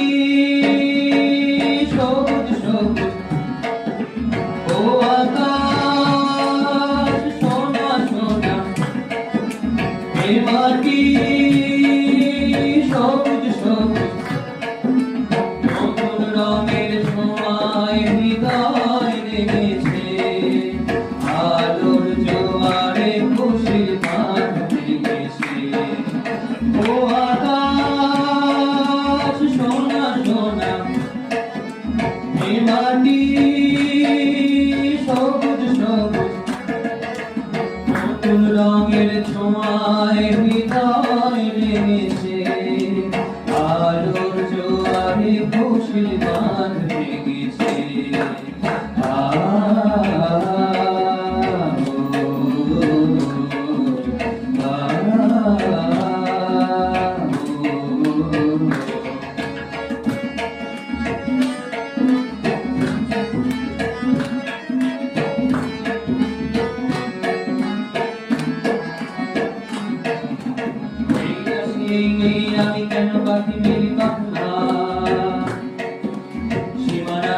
কি সবুজ সবুজ? ও আকাশ, সোনা সোনা। এ মাটি সবুজ সবুজ? নতুন রঙের সময় হৃদয় রেখেছে আলোর জোয়ারে খুশির মান রেখেছে ও আকাশ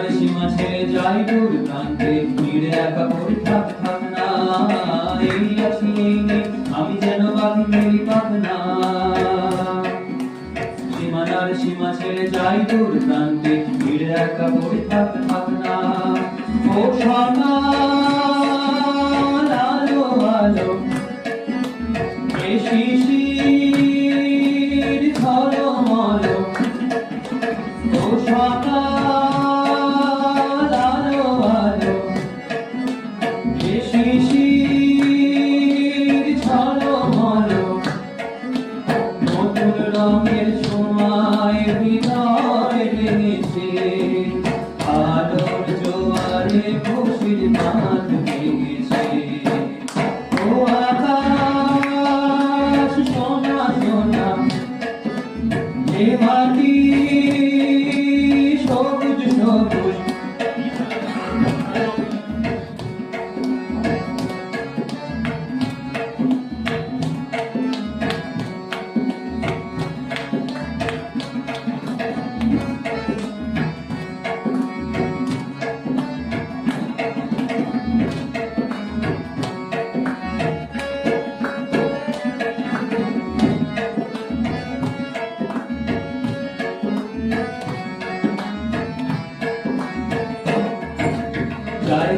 সীমানার সীমা ছেড়ে যাই দূর প্রান্তে। ভিড়ে একা পড়ে থাক থাক না, এই আছি আমি যেন বাকি মেরি পাখনা সীমানার সীমা ছেড়ে যাই দূর প্রান্তে, ভিড়ে একা পড়ে থাক থাক না। ও সকাল এ শিশির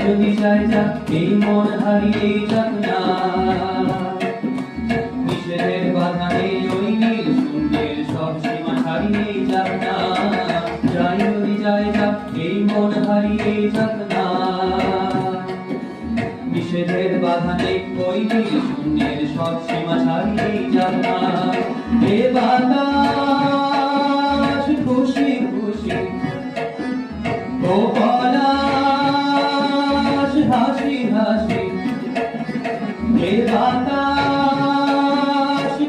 যদি যায় যাক এই মন হারিয়ে যাক না। নিষেধের বাধা নেই, ওই নীল শূন্যের সব সীমা হারিয়ে যাক না। যায় যদি যায় যাক এই মন হারিয়ে যাক না। নিষেধের বাধা নেই, ওই নীল শূন্যের সব সীমা ছাড়িয়ে যাক না। এ বাতাস, খুশি খুশি ও পলাশ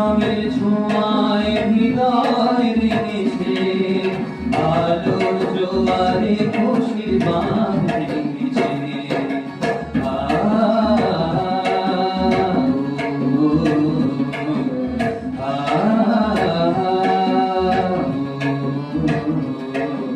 নামের ছোঁয়ায় হৃদয় রেখেছে আলো জোয়ারে খুশির বাঁধ রেখেছে Oh